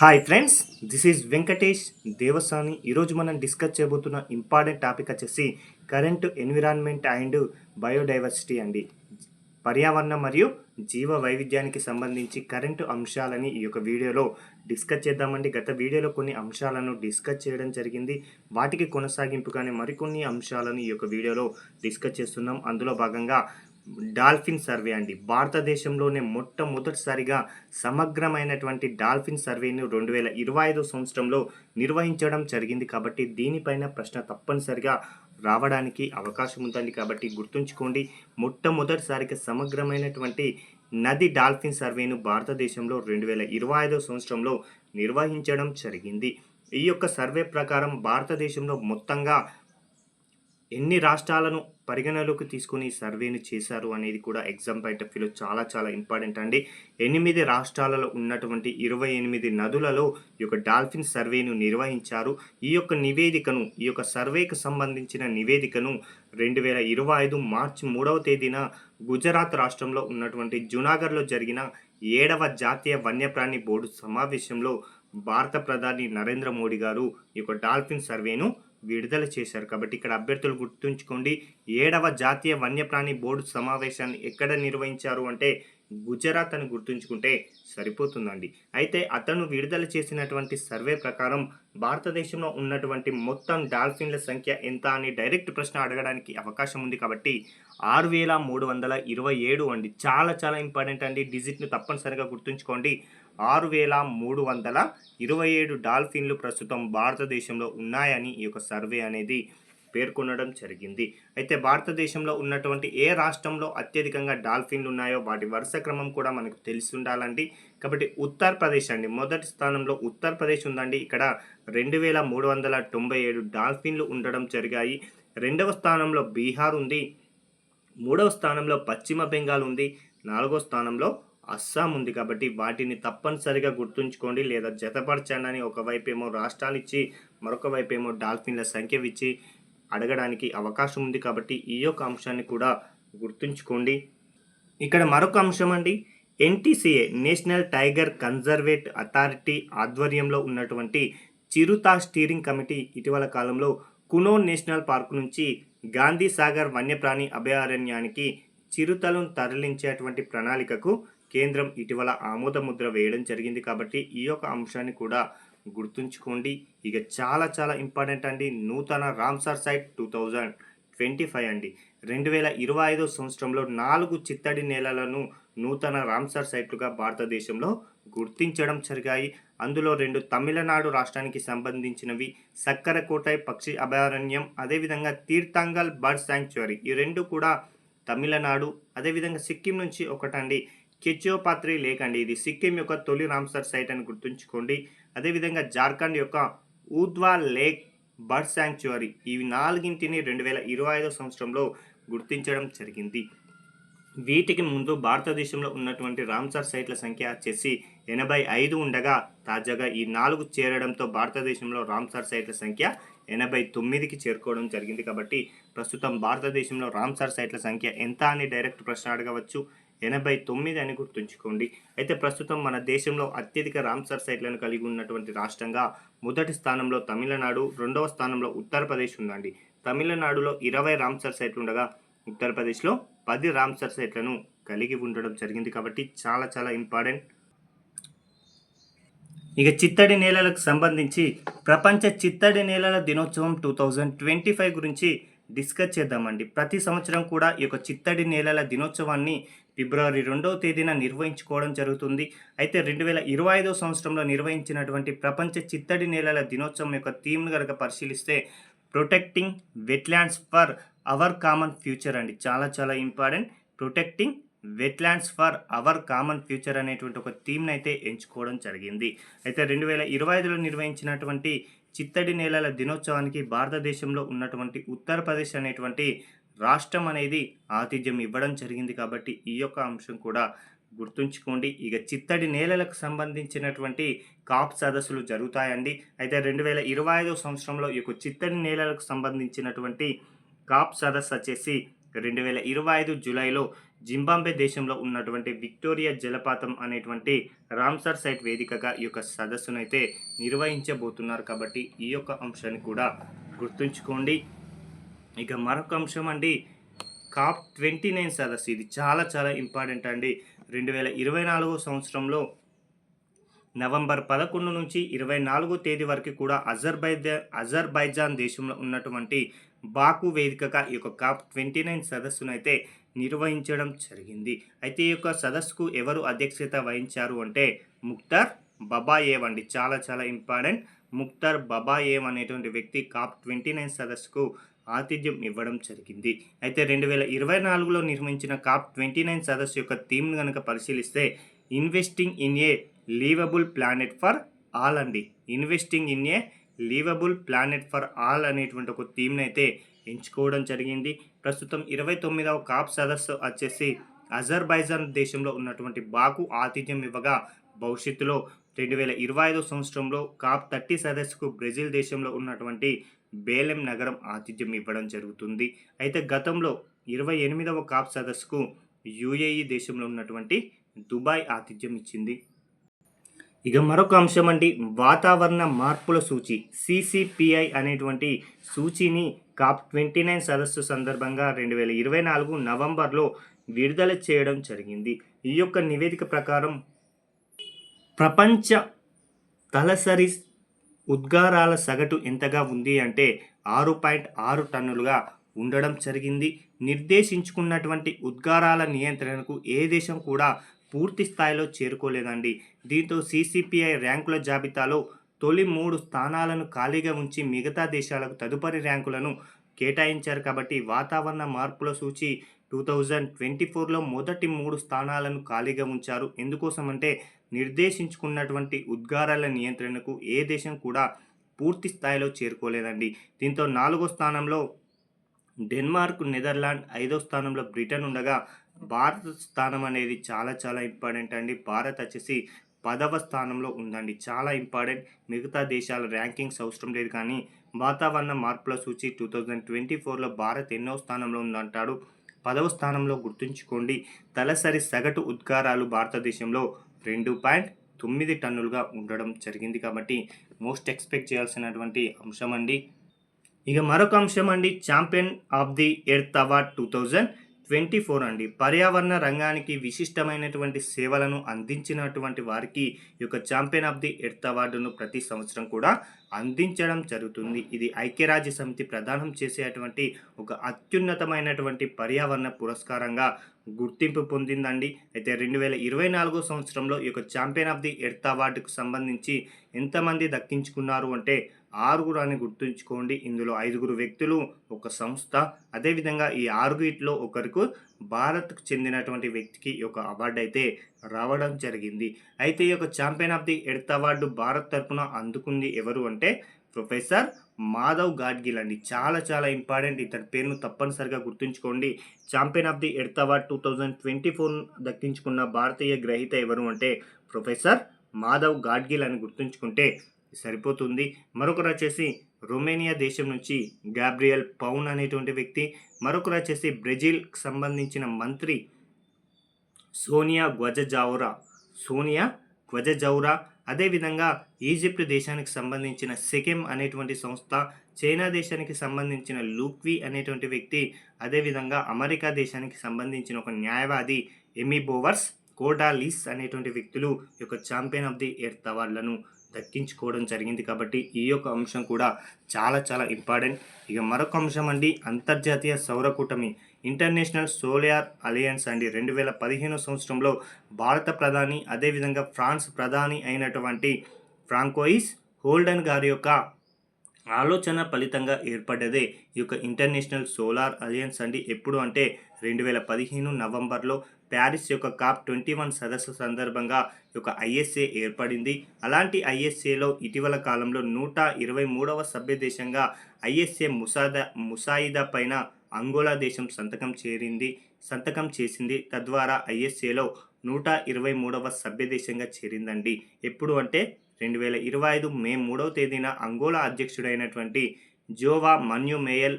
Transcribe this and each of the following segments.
Hi friends this is Venkatesh Devasani ఈరోజు మనం discuss చేయబోతున్న ఇంపార్టెంట్ టాపిక్ వచ్చేసి కరెంట్ ఎన్విరాన్మెంట్ అండ్ బయోడైవర్సిటీ అండి. పర్యావరణం మరియు జీవ వైవిధ్యానికి సంబంధించి కరెంటు అంశాలని ఈ యొక్క వీడియోలో డిస్కస్ చేద్దామండి. గత వీడియోలో కొన్ని అంశాలను డిస్కస్ చేయడం జరిగింది. వాటికి కొనసాగింపుగానే మరికొన్ని అంశాలను ఈ యొక్క వీడియోలో డిస్కస్ చేస్తున్నాం. అందులో భాగంగా డాల్ఫిన్ సర్వే అండి. భారతదేశంలోనే మొట్టమొదటిసారిగా సమగ్రమైనటువంటి డాల్ఫిన్ సర్వేను రెండు వేల ఇరవై ఐదు సంవత్సరంలో నిర్వహించడం జరిగింది కాబట్టి దీనిపైన ప్రశ్న తప్పనిసరిగా రావడానికి అవకాశం ఉందండి కాబట్టి గుర్తుంచుకోండి. మొట్టమొదటిసారిగా సమగ్రమైనటువంటి నది డాల్ఫిన్ సర్వేను భారతదేశంలో రెండు వేల ఇరవై ఐదో సంవత్సరంలో నిర్వహించడం జరిగింది. ఈ యొక్క సర్వే ప్రకారం భారతదేశంలో మొత్తంగా ఎన్ని రాష్ట్రాలను పరిగణలోకి తీసుకుని సర్వేను చేశారు అనేది కూడా ఎగ్జామ్ పాయింట్ ఆఫ్ వ్యూలో చాలా చాలా ఇంపార్టెంట్ అండి. ఎనిమిది రాష్ట్రాలలో ఉన్నటువంటి ఇరవై ఎనిమిది నదులలో ఈ యొక్క డాల్ఫిన్ సర్వేను నిర్వహించారు. ఈ యొక్క నివేదికను ఈ యొక్క సర్వేకి సంబంధించిన నివేదికను రెండు వేల ఇరవై ఐదు మార్చి మూడవ తేదీన గుజరాత్ రాష్ట్రంలో ఉన్నటువంటి జునాగర్లో జరిగిన ఏడవ జాతీయ వన్యప్రాణి బోర్డు సమావేశంలో భారత ప్రధాని నరేంద్ర మోడీ గారు ఈ యొక్క డాల్ఫిన్ సర్వేను విడుదల చేశారు. కాబట్టి ఇక్కడ అభ్యర్థులు గుర్తుంచుకోండి ఏడవ జాతీయ వన్యప్రాణి బోర్డు సమావేశాన్ని ఎక్కడ నిర్వహించారు అంటే గుజరాత్ అని గుర్తుంచుకుంటే సరిపోతుందండి. అయితే అతను విడుదల చేసినటువంటి సర్వే ప్రకారం భారతదేశంలో ఉన్నటువంటి మొత్తం డాల్ఫిన్ల సంఖ్య ఎంత అని డైరెక్ట్ ప్రశ్న అడగడానికి అవకాశం ఉంది. కాబట్టి ఆరు వేల మూడు వందల ఇరవై ఏడు అండి. చాలా చాలా ఇంపార్టెంట్ అండి. డిజిట్ను తప్పనిసరిగా గుర్తుంచుకోండి. ఆరు వేల మూడు వందల ఇరవై ఏడు డాల్ఫిన్లు ప్రస్తుతం భారతదేశంలో ఉన్నాయని ఈ యొక్క సర్వే అనేది పేర్కొనడం జరిగింది. అయితే భారతదేశంలో ఉన్నటువంటి ఏ రాష్ట్రంలో అత్యధికంగా డాల్ఫిన్లు ఉన్నాయో వాటి వరుస క్రమం కూడా మనకు తెలిసి ఉండాలండి. కాబట్టి ఉత్తరప్రదేశ్ అండి. మొదటి స్థానంలో ఉత్తరప్రదేశ్ ఉందండి. ఇక్కడ రెండు వేల మూడు వందల తొంభై ఏడు డాల్ఫిన్లు ఉండడం జరిగాయి. రెండవ స్థానంలో బీహార్ ఉంది. మూడవ స్థానంలో పశ్చిమ బెంగాల్ ఉంది. నాలుగో స్థానంలో అస్సాం ఉంది కాబట్టి వాటిని తప్పనిసరిగా గుర్తుంచుకోండి లేదా జతపరచండి అని ఒకవైపేమో రాష్ట్రాలు ఇచ్చి మరొక వైపేమో డాల్ఫిన్ల సంఖ్య ఇచ్చి అడగడానికి అవకాశం ఉంది కాబట్టి ఈ యొక్క అంశాన్ని కూడా గుర్తుంచుకోండి. ఇక్కడ మరొక అంశం అండి. NTCA national tiger conservate authority ఆధ్వర్యంలో ఉన్నటువంటి చిరుతా స్టీరింగ్ కమిటీ ఇటీవల కాలంలో కునో నేషనల్ పార్క్ నుంచి గాంధీ సాగర్ వన్యప్రాణి అభయారణ్యానికి చిరుతలను తరలించేటువంటి ప్రణాళికకు కేంద్రం ఇటీవల ఆమోదముద్ర వేయడం జరిగింది కాబట్టి ఈ యొక్క అంశాన్ని కూడా గుర్తుంచుకోండి. ఇక చాలా చాలా ఇంపార్టెంట్ అండి. నూతన Ramsar site two thousand twenty five అండి. రెండు వేల ఇరవై ఐదో సంవత్సరంలో నాలుగు చిత్తడి నేలలను నూతన రామ్సార్ సైట్లుగా భారతదేశంలో గుర్తించడం జరిగాయి. అందులో రెండు తమిళనాడు రాష్ట్రానికి సంబంధించినవి. సక్కరకోటై పక్షి అభయారణ్యం అదేవిధంగా తీర్థంగల్ బర్డ్ శాంక్చురీ ఈ రెండు కూడా తమిళనాడు అదేవిధంగా సిక్కిం నుంచి ఒకటండి. కెచోపాత్రి లేక్ అండి. ఇది సిక్కిం యొక్క తొలి రామ్సర్ సైట్ అని గుర్తుంచుకోండి. అదేవిధంగా జార్ఖండ్ యొక్క ఊద్వా లేక్ బర్డ్ శాంక్చురీ ఈ నాలుగింటిని రెండు వేల ఇరవై ఐదో సంవత్సరంలో గుర్తించడం జరిగింది. వీటికి ముందు భారతదేశంలో ఉన్నటువంటి రామ్సర్ సైట్ల సంఖ్య వచ్చేసి ఎనభై ఐదు ఉండగా తాజాగా ఈ నాలుగు చేరడంతో భారతదేశంలో రామ్సర్ సైట్ల సంఖ్య ఎనభై తొమ్మిదికి చేరుకోవడం జరిగింది. కాబట్టి ప్రస్తుతం భారతదేశంలో రామ్సర్ సైట్ల సంఖ్య ఎంత అని డైరెక్ట్ ప్రశ్న అడగవచ్చు. ఎనభై తొమ్మిది అని గుర్తుంచుకోండి. అయితే ప్రస్తుతం మన దేశంలో అత్యధిక రామ్సర్ సైట్లను కలిగి ఉన్నటువంటి రాష్ట్రంగా మొదటి స్థానంలో తమిళనాడు రెండవ స్థానంలో ఉత్తరప్రదేశ్ ఉందండి. తమిళనాడులో ఇరవై రామ్సర్ సైట్లు ఉండగా ఉత్తరప్రదేశ్లో పది రామ్సర్ సైట్లను కలిగి ఉండడం జరిగింది కాబట్టి చాలా చాలా ఇంపార్టెంట్. ఇక చిత్తడి నేలలకు సంబంధించి ప్రపంచ చిత్తడి నేలల దినోత్సవం టూ థౌజండ్ ట్వంటీ ఫైవ్ గురించి డిస్కస్ చేద్దామండి. ప్రతి సంవత్సరం కూడా ఈ యొక్క చిత్తడి నేలల దినోత్సవాన్ని ఫిబ్రవరి రెండవ తేదీన నిర్వహించుకోవడం జరుగుతుంది. అయితే రెండు వేల ఇరవై ఐదో సంవత్సరంలో నిర్వహించినటువంటి ప్రపంచ చిత్తడి నేలల దినోత్సవం యొక్క థీమ్ను కనుక పరిశీలిస్తే protecting wetlands for our common future అండి. చాలా చాలా important. Protecting wetlands for our common future అనేటువంటి ఒక థీమ్ని అయితే ఎంచుకోవడం జరిగింది. అయితే రెండు వేల ఇరవై ఐదులో నిర్వహించినటువంటి చిత్తడి నేలల దినోత్సవానికి భారతదేశంలో ఉన్నటువంటి ఉత్తరప్రదేశ్ అనేటువంటి రాష్ట్రం అనేది ఆతిథ్యం ఇవ్వడం జరిగింది కాబట్టి ఈ యొక్క అంశం కూడా గుర్తుంచుకోండి. ఇక చిత్తడి నేలలకు సంబంధించినటువంటి కాప్ సదస్సులు జరుగుతాయండి. అయితే రెండు వేల ఇరవై ఐదో సంవత్సరంలో ఈ యొక్క చిత్తడి నేలలకు సంబంధించినటువంటి కాప్ సదస్సు వచ్చేసి రెండు వేల ఇరవై ఐదు జూలైలో జింబాంబే దేశంలో ఉన్నటువంటి విక్టోరియా జలపాతం అనేటువంటి రామ్సర్ సైట్ వేదికగా ఈ యొక్క సదస్సును అయితే నిర్వహించబోతున్నారు కాబట్టి ఈ యొక్క అంశాన్ని కూడా గుర్తుంచుకోండి. ఇక మరొక అంశం అండి. కాప్ ట్వంటీ నైన్ సదస్సు ఇది చాలా చాలా ఇంపార్టెంట్ అండి. రెండు వేల ఇరవై నాలుగో సంవత్సరంలో నవంబర్ పదకొండు నుంచి ఇరవై నాలుగో తేదీ వరకు కూడా అజర్బైజా అజర్బైజాన్ దేశంలో ఉన్నటువంటి బాకు వేదికగా ఈ యొక్క కాప్ ట్వంటీ నైన్ సదస్సును అయితే నిర్వహించడం జరిగింది. అయితే ఈ యొక్క సదస్సుకు ఎవరు అధ్యక్షత వహించారు అంటే ముక్తార్ బబాయేవ్ అండి. చాలా చాలా ఇంపార్టెంట్. ముక్తార్ బబాయేవ్ అనేటువంటి వ్యక్తి కాప్ ట్వంటీ నైన్ సదస్సుకు ఆతిథ్యం ఇవ్వడం జరిగింది. అయితే రెండు వేల ఇరవై నాలుగులో నిర్మించిన కాప్ ట్వంటీ నైన్ సదస్సు యొక్క థీమ్ కనుక పరిశీలిస్తే investing in a livable planet for all అండి. Investing in a livable planet for all అనేటువంటి ఒక థీమ్ని అయితే ఎంచుకోవడం జరిగింది. ప్రస్తుతం ఇరవై తొమ్మిదవ కాప్ సదస్సు వచ్చేసి అజర్బైజాన్ దేశంలో ఉన్నటువంటి బాకు ఆతిథ్యం ఇవ్వగా భవిష్యత్తులో రెండు వేల ఇరవై ఐదో సంవత్సరంలో కాప్ థర్టీ సదస్సుకు బ్రెజిల్ దేశంలో ఉన్నటువంటి బేలెం నగరం ఆతిథ్యం ఇవ్వడం జరుగుతుంది. అయితే గతంలో ఇరవై ఎనిమిదవ కాప్ సదస్సుకు యుఏఈ దేశంలో ఉన్నటువంటి దుబాయ్ ఆతిథ్యం ఇచ్చింది. ఇక మరొక అంశం అండి వాతావరణ మార్పుల సూచి సిసిపిఐ అనేటువంటి సూచిని కాప్ ట్వంటీ నైన్ సదస్సు సందర్భంగా రెండు వేల ఇరవై నాలుగు నవంబర్లో విడుదల చేయడం జరిగింది. ఈ యొక్క నివేదిక ప్రకారం ప్రపంచ తలసరి ఉద్గారాల సగటు ఎంతగా ఉంది అంటే ఆరు పాయింట్ ఆరు టన్నులుగా ఉండడం జరిగింది. నిర్దేశించుకున్నటువంటి ఉద్గారాల నియంత్రణకు ఏ దేశం కూడా పూర్తి స్థాయిలో చేరుకోలేదండి. దీంతో సిసిపిఐ ర్యాంకుల జాబితాలో తొలి మూడు స్థానాలను ఖాళీగా ఉంచి మిగతా దేశాలకు తదుపరి ర్యాంకులను కేటాయించారు కాబట్టి వాతావరణ మార్పుల సూచి టూ థౌజండ్ ట్వంటీ ఫోర్లో మొదటి మూడు స్థానాలను ఖాళీగా ఉంచారు. ఎందుకోసం అంటే నిర్దేశించుకున్నటువంటి ఉద్గారాల నియంత్రణకు ఏ దేశం కూడా పూర్తి స్థాయిలో చేరుకోలేదండి. దీంతో నాలుగో స్థానంలో డెన్మార్క్ నెదర్లాండ్ ఐదో స్థానంలో బ్రిటన్ ఉండగా భారత్ స్థానం అనేది చాలా చాలా ఇంపార్టెంట్ అండి. భారత్ వచ్చేసి పదవ స్థానంలో ఉందండి. చాలా ఇంపార్టెంట్. మిగతా దేశాల ర్యాంకింగ్స్ అవసరం లేదు కానీ వాతావరణ మార్పుల సూచి టూ థౌజండ్ ట్వంటీ ఫోర్లో భారత్ ఎన్నో స్థానంలో ఉందంటాడు. పదవ స్థానంలో గుర్తుంచుకోండి. తలసరి సగటు ఉద్గారాలు భారతదేశంలో రెండు పాయింట్ తొమ్మిది టన్నులుగా ఉండడం జరిగింది కాబట్టి మోస్ట్ ఎక్స్పెక్ట్ చేయాల్సినటువంటి అంశం అండి ఇక మరొక అంశం అండి champion of the earth award two thousand twenty four అండి. పర్యావరణ రంగానికి విశిష్టమైనటువంటి సేవలను అందించినటువంటి వారికి ఈ యొక్క ఛాంపియన్ ఆఫ్ ది ఎర్త్ అవార్డును ప్రతి సంవత్సరం కూడా అందించడం జరుగుతుంది. ఇది ఐక్యరాజ్య సమితి ప్రదానం చేసేటువంటి ఒక అత్యున్నతమైనటువంటి పర్యావరణ పురస్కారంగా గుర్తింపు పొందిందండి. అయితే రెండు వేల ఇరవై నాలుగో సంవత్సరంలో ఈ యొక్క ఛాంపియన్ ఆఫ్ ది ఎర్త్ అవార్డుకు సంబంధించి ఎంతమంది దక్కించుకున్నారు అంటే ఆరుగురు అని గుర్తుంచుకోండి. ఇందులో ఐదుగురు వ్యక్తులు ఒక సంస్థ. అదేవిధంగా ఈ ఆరుగురిలో ఒకరికి భారత్కు చెందినటువంటి వ్యక్తికి ఒక అవార్డు అయితే రావడం జరిగింది. అయితే ఈ యొక్క champion of the earth award Bharat తరపున అందుకుంది ఎవరు అంటే ప్రొఫెసర్ మాధవ్ గాడ్గిల్ అండి. చాలా చాలా ఇంపార్టెంట్ ఇతని పేరును తప్పనిసరిగా గుర్తుంచుకోండి. Champion of the earth award two thousand twenty four దక్కించుకున్న భారతీయ గ్రహీత ఎవరు అంటే ప్రొఫెసర్ మాధవ్ గాడ్గిల్ అని గుర్తుంచుకుంటే సరిపోతుంది. మరొకరు వచ్చేసి రొమేనియా దేశం నుంచి గాబ్రియల్ పౌన్ అనేటువంటి వ్యక్తి. మరొకరు వచ్చేసి బ్రెజిల్కి సంబంధించిన మంత్రి సోనియా గ్వజజౌరా సోనియా గ్వజజౌరా అదేవిధంగా ఈజిప్ట్ దేశానికి సంబంధించిన సెకెమ్ అనేటువంటి సంస్థ చైనా దేశానికి సంబంధించిన లూక్వి అనేటువంటి వ్యక్తి అదేవిధంగా అమెరికా దేశానికి సంబంధించిన ఒక న్యాయవాది ఎమీ బోవర్స్ కోడాలిస్ అనేటువంటి వ్యక్తులు యొక్క ఛాంపియన్ ఆఫ్ ది ఎర్త్ అవార్డులను దక్కించుకోవడం జరిగింది కాబట్టి ఈ యొక్క అంశం కూడా చాలా చాలా ఇంపార్టెంట్. ఇక మరొక అంశం అండి అంతర్జాతీయ సౌర కూటమి ఇంటర్నేషనల్ సోలార్ అలయన్స్ అండి. రెండు వేల పదిహేను సంవత్సరంలో భారత ప్రధాని అదేవిధంగా ఫ్రాన్స్ ప్రధాని అయినటువంటి ఫ్రాంకోయిస్ హోల్డన్ గారి యొక్క ఆలోచన ఫలితంగా ఏర్పడ్డదే ఈ యొక్క ఇంటర్నేషనల్ సోలార్ అలయన్స్ అండి. ఎప్పుడు అంటే రెండు వేల పదిహేను నవంబర్లో ప్యారిస్ యొక్క కాప్ ట్వంటీ వన్ సదస్సు సందర్భంగా ఒక యొక్క ఐఎస్ఏ ఏర్పడింది. అలాంటి ఐఎస్ఏలో ఇటీవల కాలంలో నూట ఇరవై మూడవ సభ్య దేశంగా ఐఎస్ఏ ముసాదా ముసాయిదా పైన అంగోలా దేశం సంతకం చేరింది సంతకం చేసింది. తద్వారా ఐఎస్ఏలో నూట ఇరవై మూడవ సభ్య దేశంగా చేరిందండి. ఎప్పుడు అంటే రెండు వేల ఇరవై ఐదు మే మూడవ తేదీన అంగోలా అధ్యక్షుడైనటువంటి జోవా మన్యు మేయల్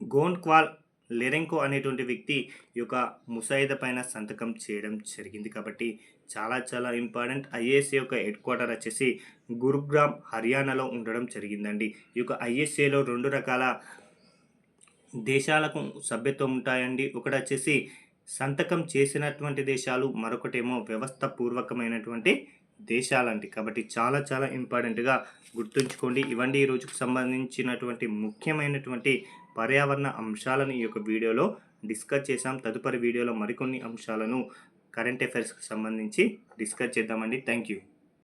గోన్క్వాల్ లెరెంకో అనేటువంటి వ్యక్తి ఈ యొక్క ముసాయిదా పైన సంతకం చేయడం జరిగింది కాబట్టి చాలా చాలా ఇంపార్టెంట్ ఐఏఎస్ఏ యొక్క హెడ్ క్వార్టర్ వచ్చేసి గురుగ్రామ్ హర్యానాలో ఉండడం జరిగిందండి. ఈ యొక్క ఐఎస్ఏలో రెండు రకాల దేశాలకు సభ్యత్వం ఉంటాయండి. ఒకటి వచ్చేసి సంతకం చేసినటువంటి దేశాలు మరొకటేమో వ్యవస్థ పూర్వకమైనటువంటి దేశాలండి. కాబట్టి చాలా చాలా ఇంపార్టెంట్గా గుర్తుంచుకోండి. ఇవన్నీ ఈ రోజుకు సంబంధించినటువంటి ముఖ్యమైనటువంటి పర్యావరణ అంశాలను ఈ యొక్క వీడియోలో డిస్కస్ చేశాం. తదుపరి వీడియోలో మరికొన్ని అంశాలను కరెంట్ అఫైర్స్కి సంబంధించి డిస్కస్ చేద్దామండి. Thank you